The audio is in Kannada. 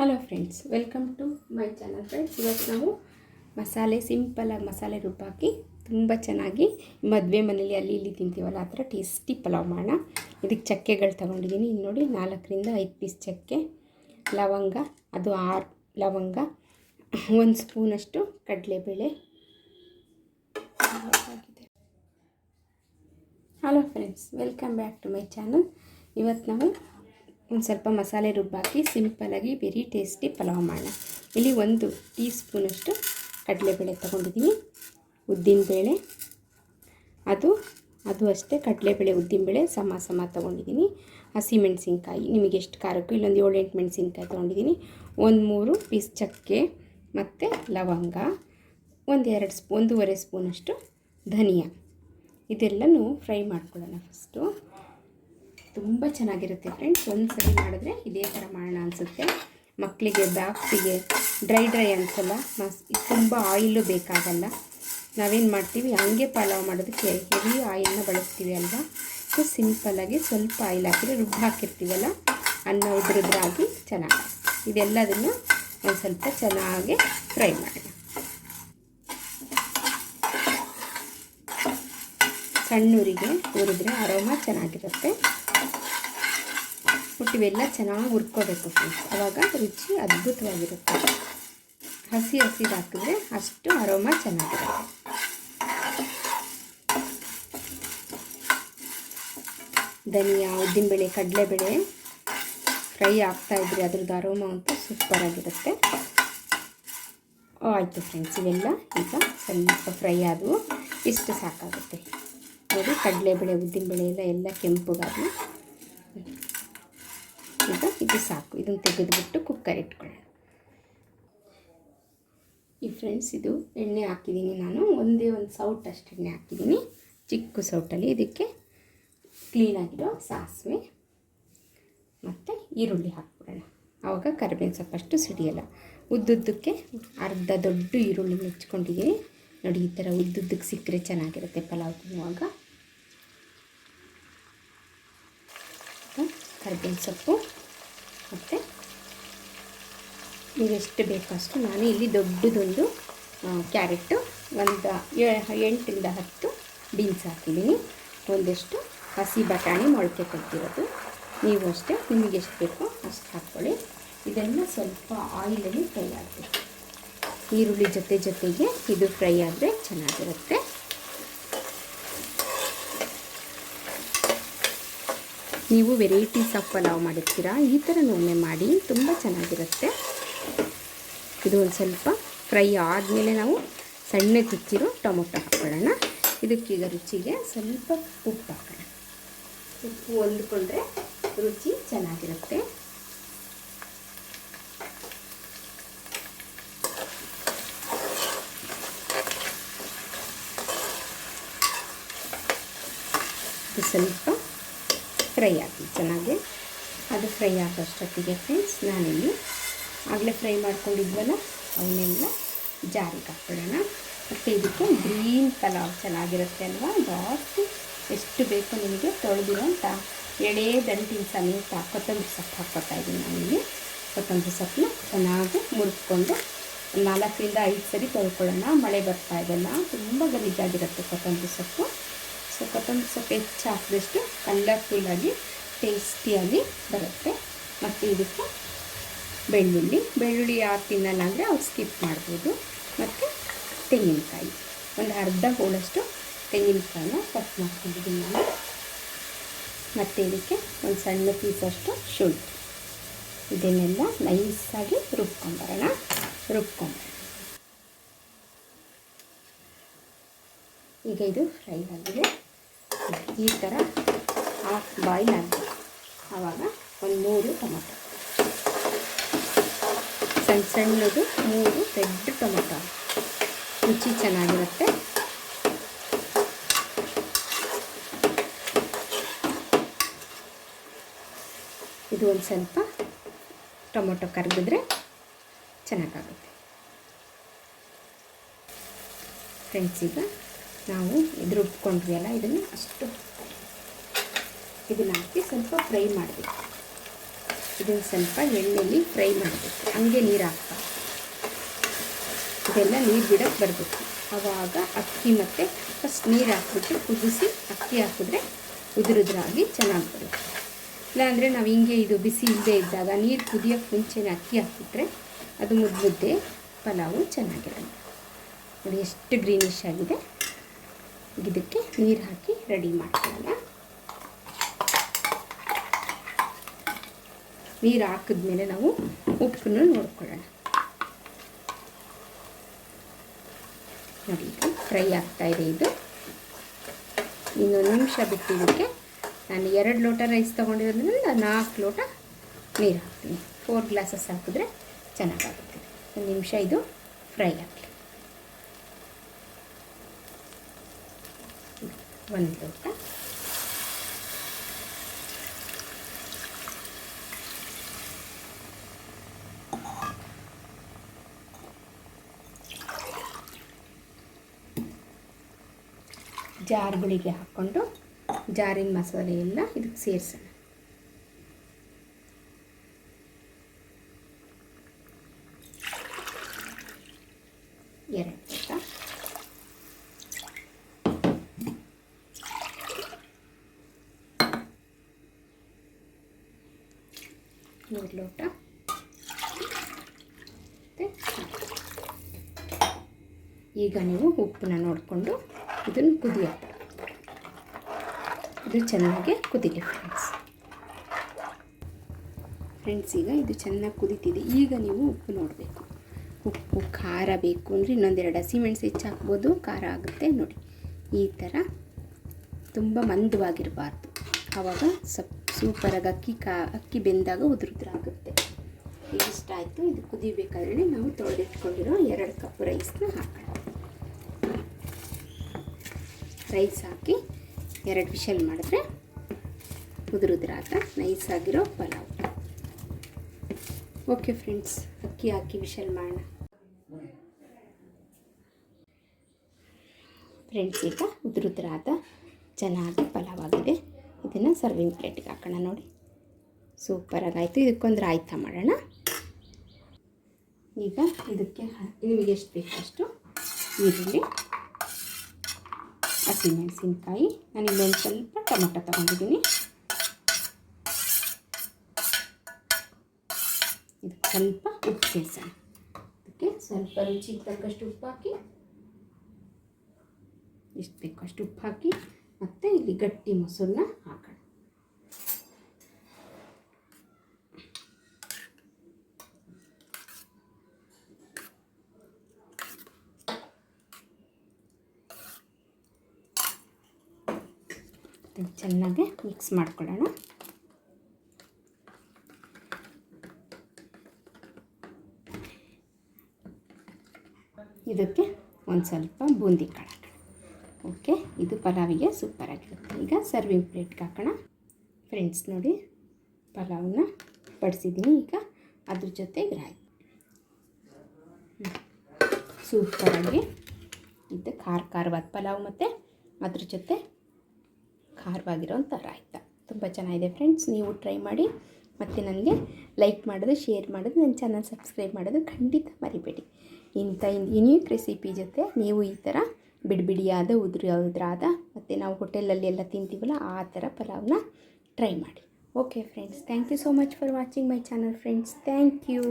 Hello friends welcome to my channel friends ಇವತ್ತು ನಾವು ಮಸಾಲೆ ಸಿಂಪಲಾಗಿ ಮಸಾಲೆ ರುಬ್ಬಾಕಿ ತುಂಬ ಚೆನ್ನಾಗಿ ಮದುವೆ ಮನೇಲಿ ಅಲ್ಲಿ ಇಲ್ಲಿ ತಿಂತೀವಲ್ಲ, ಆ ಥರ ಟೇಸ್ಟಿ ಪಲಾವ್ ಮಾಡೋಣ. ಇದಕ್ಕೆ ಚಕ್ಕೆಗಳು ತೊಗೊಂಡಿದ್ದೀನಿ. ಇಲ್ಲಿ ನೋಡಿ, ನಾಲ್ಕರಿಂದ ಐದು ಪೀಸ್ ಚಕ್ಕೆ, ಲವಂಗ, ಅದು ಆರು ಲವಂಗ, ಒಂದು ಸ್ಪೂನಷ್ಟು ಕಡಲೆಬೇಳೆ. Hello friends welcome back to my channel ಇವತ್ತು ನಾವು ಒಂದು ಸ್ವಲ್ಪ ಮಸಾಲೆ ರುಬ್ಬಾಕಿ ಸಿಂಪಲಾಗಿ ವೆರಿ ಟೇಸ್ಟಿ ಪಲಾವ್ ಮಾಡೋಣ. ಇಲ್ಲಿ ಒಂದು ಟೀ ಸ್ಪೂನಷ್ಟು ಕಡಲೆಬೇಳೆ ತೊಗೊಂಡಿದ್ದೀನಿ. ಉದ್ದಿನಬೇಳೆ ಅದು ಅದು ಅಷ್ಟೇ ಕಡಲೆಬೇಳೆ ಉದ್ದಿನಬೇಳೆ ಸಮ ಸಮ ತೊಗೊಂಡಿದ್ದೀನಿ. ಹಸಿಮೆಣಸಿನ್ಕಾಯಿ ನಿಮಗೆ ಎಷ್ಟು ಖಾರಕ್ಕೂ ಇಲ್ಲೊಂದು ಏಳೆಂಟು ಮೆಣಸಿನ್ಕಾಯಿ ತೊಗೊಂಡಿದ್ದೀನಿ. ಒಂದು ಮೂರು ಪೀಸ್ ಚಕ್ಕೆ ಮತ್ತು ಲವಂಗ, ಒಂದು ಎರಡು ಸ್ಪೂ, ಒಂದೂವರೆ ಸ್ಪೂನಷ್ಟು ಧನಿಯಾ. ಇದೆಲ್ಲನೂ ಫ್ರೈ ಮಾಡ್ಕೊಳ್ಳೋಣ ಫಸ್ಟು ತುಂಬ ಚೆನ್ನಾಗಿರುತ್ತೆ ಫ್ರೆಂಡ್ಸ್ ಒಂದು ಸರಿ ಮಾಡಿದ್ರೆ ಇದೇ ಥರ ಮಾಡೋಣ ಅನಿಸುತ್ತೆ. ಮಕ್ಕಳಿಗೆ ಬ್ಯಾಕ್ಸಿಗೆ ಡ್ರೈ ಡ್ರೈ ಅನಿಸಲ್ಲ ಮಸ್ ತುಂಬ ಆಯಿಲು ಬೇಕಾಗಲ್ಲ. ನಾವೇನು ಮಾಡ್ತೀವಿ? ಹಂಗೆ ಪಲಾವ್ ಮಾಡೋದಕ್ಕೆ ಹೆವಿ ಆಯಿಲ್ನ ಬಳಸ್ತೀವಿ ಅಲ್ವಾ? ಸೊ ಸಿಂಪಲ್ಲಾಗಿ ಸ್ವಲ್ಪ ಆಯಿಲ್ ಹಾಕಿದ್ರೆ ರುಬ್ಬ ಹಾಕಿರ್ತೀವಲ್ಲ? ಅನ್ನ ಉದ್ರದ್ರಾಗಿ ಚೆನ್ನಾಗಿ. ಇದೆಲ್ಲದನ್ನು ಒಂದು ಸ್ವಲ್ಪ ಚೆನ್ನಾಗಿ ಫ್ರೈ ಮಾಡೋಣ. ಸಣ್ಣೂರಿಗೆ ಹುರಿದ್ರೆ ಅರೋಮ ಚೆನ್ನಾಗಿರುತ್ತೆ. ಇವೆಲ್ಲ ಚೆನ್ನಾಗಿ ಹುರ್ಕೋಬೇಕು ಫ್ರೆಂಡ್ಸ್ ಆವಾಗ ರುಚಿ ಅದ್ಭುತವಾಗಿರುತ್ತೆ. ಹಸಿ ಹಸಿದು ಹಾಕಿದ್ರೆ ಅಷ್ಟು ಅರೋಮ ಚೆನ್ನಾಗಿರುತ್ತೆ. ಧನಿಯಾ, ಉದ್ದಿನಬೇಳೆ, ಕಡಲೆಬೇಳೆ ಫ್ರೈ ಆಗ್ತಾಯಿದ್ರೆ ಅದ್ರದ್ದು ಅರೋಮ ಅಂತೂ ಸೂಪರಾಗಿರುತ್ತೆ ಆಯಿತು ಫ್ರೆಂಡ್ಸ್ ಇವೆಲ್ಲ ಈಗ ಸ್ವಲ್ಪ ಫ್ರೈ ಆದವು. ಇಷ್ಟು ಸಾಕಾಗುತ್ತೆ. ನೋಡಿ ಕಡಲೆಬೇಳೆ, ಉದ್ದಿನಬೇಳೆ ಎಲ್ಲ ಎಲ್ಲ ಕೆಂಪುಗಾದವು ಇದು ಸಾಕು. ಇದನ್ನು ತೆಗೆದುಬಿಟ್ಟು ಕುಕ್ಕರ್ ಇಟ್ಕೊಳ್ಳೋಣ. ಈ ಫ್ರೆಂಡ್ಸ್ ಇದು ಎಣ್ಣೆ ಹಾಕಿದ್ದೀನಿ ನಾನು. ಒಂದೇ ಒಂದು ಸೌಟ್ ಅಷ್ಟು ಎಣ್ಣೆ ಹಾಕಿದ್ದೀನಿ. ಚಿಕ್ಕ ಸೌಟಲ್ಲಿ ಇದಕ್ಕೆ ಕ್ಲೀನಾಗಿರೋ ಸಾಸಿವೆ ಮತ್ತು ಈರುಳ್ಳಿ ಹಾಕ್ಬಿಡೋಣ. ಆವಾಗ ಕರಿಬೇವಿನ ಸೊಪ್ಪಷ್ಟು ಸಿಡಿಯಲ್ಲ. ಉದ್ದುದ್ದಕ್ಕೆ ಅರ್ಧ ದೊಡ್ಡ ಈರುಳ್ಳಿ ಮೆಚ್ಕೊಂಡಿದ್ದೀನಿ. ನೋಡಿ, ಈ ಥರ ಉದ್ದುದ್ದಕ್ಕೆ ಸಿಕ್ಕರೆ ಚೆನ್ನಾಗಿರುತ್ತೆ ಪಲಾವ್ ತಿನ್ನುವಾಗ. ಕರಿಬೇವಿನ ಸೊಪ್ಪು. ಮತ್ತು ನೀವೆಷ್ಟು ಬೇಕೋ ಅಷ್ಟು ನಾನು ಇಲ್ಲಿ ದೊಡ್ಡದೊಂದು ಕ್ಯಾರೆಟು, ಒಂದು ಎಂಟರಿಂದ ಹತ್ತು ಬೀನ್ಸ್ ಹಾಕಿದ್ದೀನಿ. ಒಂದಷ್ಟು ಹಸಿ ಬಟಾಣಿ ಮೊಳಕೆ ಕೊಡ್ತಿರೋದು ನೀವು ಅಷ್ಟೇ ನಿಮಗೆ ಎಷ್ಟು ಬೇಕೋ ಅಷ್ಟು ಹಾಕ್ಕೊಳ್ಳಿ. ಇದೆಲ್ಲ ಸ್ವಲ್ಪ ಆಯಿಲಲ್ಲಿ ಫ್ರೈ ಆಗಬೇಕು. ಈರುಳ್ಳಿ ಜೊತೆ ಜೊತೆಗೆ ಇದು ಫ್ರೈ ಆದರೆ ಚೆನ್ನಾಗಿರುತ್ತೆ. ನೀವು ವೆರೈಟೀಸ್ ಆಫ್ ಪಲಾವ್ ಮಾಡಿರ್ತೀರಾ, ಈ ಥರ ಒಮ್ಮೆ ಮಾಡಿ, ತುಂಬ ಚೆನ್ನಾಗಿರುತ್ತೆ. ಇದು ಒಂದು ಸ್ವಲ್ಪ ಫ್ರೈ ಆದಮೇಲೆ ನಾವು ಸಣ್ಣ ಕುಚ್ಚಿರೋ ಟೊಮೊಟೊ ಹಾಕ್ಕೊಳ್ಳೋಣ ಇದಕ್ಕೀಗ ರುಚಿಗೆ ಸ್ವಲ್ಪ ಉಪ್ಪು ಹಾಕೋಣ. ಉಪ್ಪು ಹೊಂದ್ಕೊಂಡ್ರೆ ರುಚಿ ಚೆನ್ನಾಗಿರುತ್ತೆ. ಸ್ವಲ್ಪ ಫ್ರೈ ಆಗಲಿ ಚೆನ್ನಾಗಿ ಅದು ಫ್ರೈ ಆಗೋಷ್ಟೊತ್ತಿಗೆ ಫ್ರೆಂಡ್ಸ್, ನಾನಿಲ್ಲಿ ಆಗಲೇ ಫ್ರೈ ಮಾಡ್ಕೊಂಡಿದ್ವಲ್ಲ, ಅವನ್ನೆಲ್ಲ ಜಾರಿಗೆ ಹಾಕ್ಬಿಡೋಣ ಮತ್ತು ಇದಕ್ಕೆ ಗ್ರೀನ್ ಪಲಾವ್ ಚೆನ್ನಾಗಿರುತ್ತೆ ಅಲ್ವಾ? ಜಾಸ್ತಿ ಎಷ್ಟು ಬೇಕು ನಿಮಗೆ ತೊಳೆದಿರೋಂಥ ಎಳೆ ದಂಟಿನ ಸಮೇತ ಕೊತ್ತಂಬರಿ ಸೊಪ್ಪು ಹಾಕ್ಕೊತಾ ಇದ್ದೀನಿ ನಾನಿಲ್ಲಿ. ಕೊತ್ತಂಬರಿ ಸೊಪ್ಪನ್ನ ಚೆನ್ನಾಗಿ ಮುರ್ಕೊಂಡು ನಾಲ್ಕರಿಂದ ಐದು ಸರಿ ತೊಳ್ಕೊಳ್ಳೋಣ. ಮಳೆ ಬರ್ತಾ ಇದೆಲ್ಲ ತುಂಬ ಗಲೀಜಾಗಿರುತ್ತೆ ಕೊತ್ತಂಬರಿ ಸೊಪ್ಪು. ಸೊ ಕೊತ್ತಂಬರಿ ಸೊಪ್ಪು ಹೆಚ್ಚು ಹಾಕಿದಷ್ಟು ಕಲರ್ಫುಲ್ಲಾಗಿ ಟೇಸ್ಟಿಯಾಗಿ ಬರುತ್ತೆ. ಮತ್ತು ಇದಕ್ಕೆ ಬೆಳ್ಳುಳ್ಳಿ. ಬೆಳ್ಳುಳ್ಳಿ ಯಾರು ತಿನ್ನಲ್ಲ ಅಂದರೆ ಅವ್ರು ಸ್ಕಿಪ್ ಮಾಡ್ಬೋದು. ಮತ್ತು ತೆಂಗಿನಕಾಯಿ. ಒಂದು ಅರ್ಧ ಹೋಳಷ್ಟು ತೆಂಗಿನಕಾಯಿನ ಕಟ್ ಮಾಡ್ಕೊಂಡಿದ್ದೀನಿ ನಾನು. ಮತ್ತು ಇದಕ್ಕೆ ಒಂದು ಸಣ್ಣ ಪೀಸಷ್ಟು ಶುಂಠಿ. ಇದನ್ನೆಲ್ಲ ನೈಸಾಗಿ ರುಬ್ಕೊಂಬರೋಣ. ರುಬ್ಕೊಂಬರೋಣ. ಈಗ ಇದು ಫ್ರೈ ಆಗಿದೆ. ಈ ಥರ ಹಾಫ್ ಬಾಯ್ಲ್ ಆಗಬೇಕು ಆವಾಗ ಒಂದು ಮೂರು ಟೊಮೊಟೊ. ಸಣ್ಣ ಸಣ್ಣದು ಮೂರು ದೊಡ್ಡ ಟೊಮೊಟೊ. ರುಚಿ ಚೆನ್ನಾಗಿರುತ್ತೆ. ಇದು ಒಂದು ಸ್ವಲ್ಪ ಟೊಮೊಟೊ ಕರಗಿದ್ರೆ ಚೆನ್ನಾಗಾಗುತ್ತೆ. ಫ್ರೆಂಡ್ಸ್ ಈಗ ನಾವು ಇದು ರುಬ್ಕೊಂಡ್ವಿ ಅಲ್ಲ, ಇದನ್ನು ಅಷ್ಟು ಇದನ್ನು ಹಾಕಿ ಸ್ವಲ್ಪ ಫ್ರೈ ಮಾಡಬೇಕು. ಇದನ್ನು ಸ್ವಲ್ಪ ಎಣ್ಣೆಯಲ್ಲಿ ಫ್ರೈ ಮಾಡಬೇಕು. ಹಂಗೆ ನೀರು ಹಾಕ್ಬಾರ್ದು ಇದೆಲ್ಲ ನೀರು ಬಿಡೋಕ್ಕೆ ಬರಬೇಕು. ಆವಾಗ ಅಕ್ಕಿ ಮತ್ತು ಫಸ್ಟ್ ನೀರು ಹಾಕ್ಬಿಟ್ಟು ಕುದಿಸಿ ಅಕ್ಕಿ ಹಾಕಿದ್ರೆ ಉದುರುದ್ರಾಗಿ ಚೆನ್ನಾಗಿ ಬರುತ್ತೆ. ಇಲ್ಲಾಂದರೆ ನಾವು ಹಿಂಗೆ ಇದು ಬಿಸಿ ಇಲ್ಲದೆ ಇದ್ದಾಗ ನೀರು ಕುದಿಯೋಕ್ಕೆ ಮುಂಚೆನೇ ಅಕ್ಕಿ ಹಾಕಿಬಿಟ್ರೆ ಅದು ಮುದ್ದೆ ಮುದ್ದೆ ಪಲಾವು ಚೆನ್ನಾಗಿರಲ್ಲ. ನೋಡಿ, ಎಷ್ಟು ಗ್ರೀನಿಶ್ ಆಗಿದೆ. ಇದಕ್ಕೆ ನೀರು ಹಾಕಿ ರೆಡಿ ಮಾಡ್ಕೊಳ್ಳೋಣ. ನೀರು ಹಾಕಿದ್ಮೇಲೆ ನಾವು ಉಪ್ಪನ್ನು ನೋಡ್ಕೊಳ್ಳೋಣ. ನೋಡಿ, ಇದು ಫ್ರೈ ಇದೆ ಇದು. ಇನ್ನೊಂದು ನಿಮಿಷ ಬಿಟ್ಟಿದ್ದಕ್ಕೆ ನಾನು ಎರಡು ಲೋಟ ರೈಸ್ ತೊಗೊಂಡಿರೋದ್ರಿಂದ ನಾಲ್ಕು ಲೋಟ ನೀರು ಹಾಕ್ತೀನಿ. ಫೋರ್ ಗ್ಲಾಸಸ್ ಹಾಕಿದ್ರೆ ಚೆನ್ನಾಗಾಗುತ್ತೆ. ಒಂದು ನಿಮಿಷ ಇದು ಫ್ರೈ ಆಗಲಿ. ಒಂದು ಲೋಟ ಜಾರ್ಗಳಿಗೆ ಹಾಕ್ಕೊಂಡು ಜಾರಿನ ಮಸಾಲೆ ಎಲ್ಲ ಇದಕ್ಕೆ ಸೇರಿಸೋಣ. ಎರಡು ಲೋಟ ಮೂರು ಲೋಟ ಮತ್ತು ಈಗ ನೀವು ಉಪ್ಪನ್ನ ನೋಡಿಕೊಂಡು ಇದನ್ನು ಕುದಿಯಪ್ಪ ಇದು ಚೆನ್ನಾಗಿ ಕುದಿಲಿ ಫ್ರೆಂಡ್ಸ್ ಫ್ರೆಂಡ್ಸ್ ಈಗ ಇದು ಚೆನ್ನಾಗಿ ಕುದೀತಿದೆ. ಈಗ ನೀವು ಉಪ್ಪು ನೋಡಬೇಕು. ಉಪ್ಪು ಖಾರ ಬೇಕು ಅಂದರೆ ಇನ್ನೊಂದೆರಡು ಹಸಿಮೆಣಸು ಹೆಚ್ಚು ಹಾಕ್ಬೋದು. ಖಾರ ಆಗುತ್ತೆ ನೋಡಿ. ಈ ಥರ ತುಂಬ ಮಂದವಾಗಿರಬಾರ್ದು. ಆವಾಗ ಸಪ್ ಸೂಪರಾಗಿ ಅಕ್ಕಿ ಕಾ, ಅಕ್ಕಿ ಬೆಂದಾಗ ಉದುರುದ್ರಾಗುತ್ತೆ ಇಷ್ಟ ಆಯಿತು, ಇದು ಕುದಿಬೇಕಾದ್ರೆ ನಾವು ತೊಳೆದಿಟ್ಕೊಂಡಿರೋ ಎರಡು ಕಪ್ ರೈಸ್ನ ಹಾಕೋಣ. ರೈಸ್ ಹಾಕಿ ಎರಡು ವಿಷಲ್ ಮಾಡಿದ್ರೆ ಉದುರುದ್ರಾಗ ನೈಸ್ ಆಗಿರೋ ಪಲಾವ್. ಓಕೆ ಫ್ರೆಂಡ್ಸ್ ಅಕ್ಕಿ ಹಾಕಿ ವಿಷಲ್ ಮಾಡೋಣ. ಫ್ರೆಂಡ್ಸ್ ಈಗ ಉದುರುದ್ರಾದ ಚೆನ್ನಾಗಿ ಪಲಾವ್ ಆಗಿದೆ. ಇದನ್ನು ಸರ್ವಿಂಗ್ ಪ್ಲೇಟಿಗೆ ಹಾಕೋಣ ನೋಡಿ. ಸೂಪರಾಗಾಯಿತು ಇದಕ್ಕೊಂದು ರಾಯ್ತ ಮಾಡೋಣ. ಈಗ ಇದಕ್ಕೆ ನಿಮಗೆ ಎಷ್ಟು ಬೇಕು ಅಷ್ಟು ಈರುಳ್ಳಿ ಹಸಿಮೆಣಸಿನ್ಕಾಯಿ ನಾನು ಇಲ್ಲೊಂದು ಸ್ವಲ್ಪ ಟೊಮೊಟೊ ತೊಗೊಂಡಿದ್ದೀನಿ. ಇದಕ್ಕೆ ಸ್ವಲ್ಪ ಉಪ್ಪು ಸೇರಿಸೋಣ. ಅದಕ್ಕೆ ಸ್ವಲ್ಪ ರುಚಿಗೆ ತಕ್ಕಷ್ಟು ಉಪ್ಪು ಹಾಕಿ, ಎಷ್ಟು ಬೇಕು ಅಷ್ಟು ಉಪ್ಪು ಹಾಕಿ ಮತ್ತು ಇಲ್ಲಿ ಗಟ್ಟಿ ಮೊಸರನ್ನ ಹಾಕೋಣ. ಚೆನ್ನಾಗಿ ಮಿಕ್ಸ್ ಮಾಡ್ಕೊಳ್ಳೋಣ. ಇದಕ್ಕೆ ಒಂದು ಸ್ವಲ್ಪ ಬೂಂದಿ ಕಾಳು ಓಕೆ, ಇದು ಪಲಾವಿಗೆ ಸೂಪರಾಗಿರುತ್ತೆ ಈಗ ಸರ್ವಿಂಗ್ ಪ್ಲೇಟ್ಗೆ ಹಾಕೋಣ. ಫ್ರೆಂಡ್ಸ್ ನೋಡಿ ಪಲಾವನ್ನ ಬಡಿಸಿದ್ದೀನಿ ಈಗ. ಅದ್ರ ಜೊತೆ ರಾಯಿ ಸೂಪರಾಗಿ ಇದು ಖಾರ ಖಾರವಾದ ಪಲಾವ್ ಮತ್ತು ಅದ್ರ ಜೊತೆ ಖಾರವಾಗಿರೋಂಥ ರಾಯ್ತ ತುಂಬ ಚೆನ್ನಾಗಿದೆ ಫ್ರೆಂಡ್ಸ್ ನೀವು ಟ್ರೈ ಮಾಡಿ. ಮತ್ತು ನನಗೆ ಲೈಕ್ ಮಾಡೋದು ಶೇರ್ ಮಾಡೋದು, ನನ್ನ ಚಾನಲ್ ಸಬ್ಸ್ಕ್ರೈಬ್ ಮಾಡೋದು ಖಂಡಿತ ಮರಿಬೇಡಿ. ಇಂಥ ಯುನೀಕ್ ರೆಸಿಪಿ ಜೊತೆ ನೀವು ಈ ಥರ ಬಿಡಿಬಿಡಿಯಾದ ಉದುರಿ ಉದುರಾದ ಮತ್ತು ನಾವು ಹೋಟೆಲಲ್ಲಿ ಎಲ್ಲ ತಿಂತೀವಲ್ಲ, ಆ ಥರ ಪಲಾವ್ನ ಟ್ರೈ ಮಾಡಿ. Okay friends thank you so much for watching my channel friends thank you